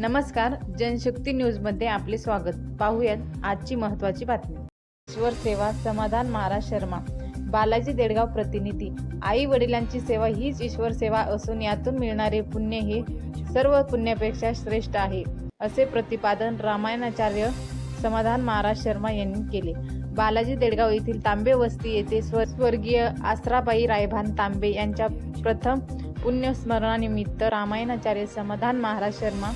नमस्कार जनशक्ती न्यूजमध्ये आपले स्वागत. पाहूयात आजची महत्त्वाची बातमी. ईश्वर सेवा समाधान महाराज शर्मा. बालाजी देडगाव प्रतिनिधी. आई वडिलांची सेवा हीच ईश्वर सेवा असून यातून मिळणारे पुण्य हे सर्व पुण्यापेक्षा श्रेष्ठ आहे असे प्रतिपादन रामायणाचार्य समाधान महाराज शर्मा यांनी केले. बालाजी देडगाव येथील तांबे वस्ती येथे स्व स्वर्गीय आसराबाई रायभान तांबे यांच्या प्रथम पुण्यस्मरणानिमित्त रामायणाचार्य समाधान महाराज शर्मा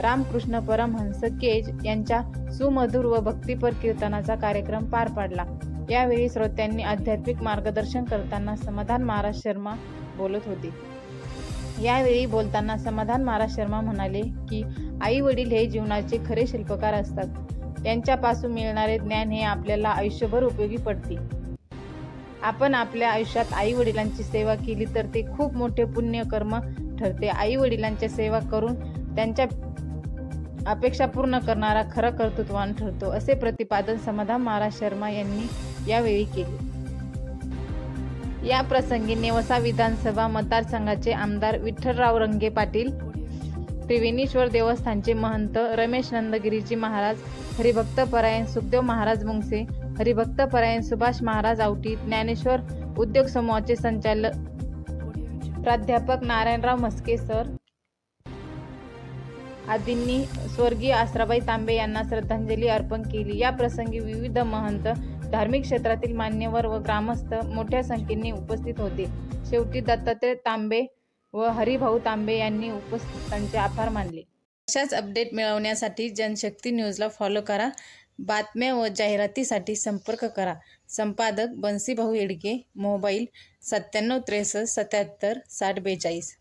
रामकृष्ण परमहंस केज यांच्या सुमधुर व भक्तिपर कीर्तनाचा कार्यक्रम पार पाडला. यावेळी श्रोत्यांनी आध्यात्मिक मार्गदर्शन करताना समाधान महाराज शर्मा बोलत होते. यावेळी बोलताना समाधान महाराज शर्मा म्हणाले की आई वडील हे जीवनाचे खरे शिल्पकार असतात. त्यांच्यापासून मिळणारे ज्ञान हे आपल्याला आयुष्यभर उपयोगी पडते. आपण आपल्या आयुष्यात आई वडिलांची सेवा केली तर ते खूप मोठे पुण्य कर्म ठरते. आई वडिलांच्या सेवा करून त्यांच्या अपेक्षा पूर्ण करणारा खरा कर्तृत्वान ठरतो असे प्रतिपादन समाधान महाराज शर्मा यांनी यावेळी केले. या प्रसंगी नेवसा विधानसभा मतदारसंघाचे आमदार विठ्ठलराव रंगे पाटील त्रिवेणीश्वर देवस्थानचे महंत रमेश नंदगिरीजी महाराज हरिभक्त परायण सुखदेव महाराज मुंगसे हरिभक्त परायण सुभाष महाराज आवटी ज्ञानेश्वर उद्योग समूहाचे संचालक प्राध्यापक नारायणराव म्हस्के सर आदींनी स्वर्गीय आसराबाई तांबे यांना श्रद्धांजली अर्पण केली. या प्रसंगी विविध महंत धार्मिक क्षेत्रातील मान्यवर व ग्रामस्थ मोठ्या संख्येने उपस्थित होते. शेवटी दत्तात्रय तांबे व हरिभाऊ तांबे यांनी उपस्थितांचे आभार मानले. अशाच अपडेट मिळवण्यासाठी जनशक्ती न्यूजला फॉलो करा. बातम्या व जाहिरातीसाठी संपर्क करा. संपादक बन्सीभाऊ येडगे मोबाईल सत्त्याण्णव त्रेसष्ट सत्याहत्तर साठ बेचाळीस.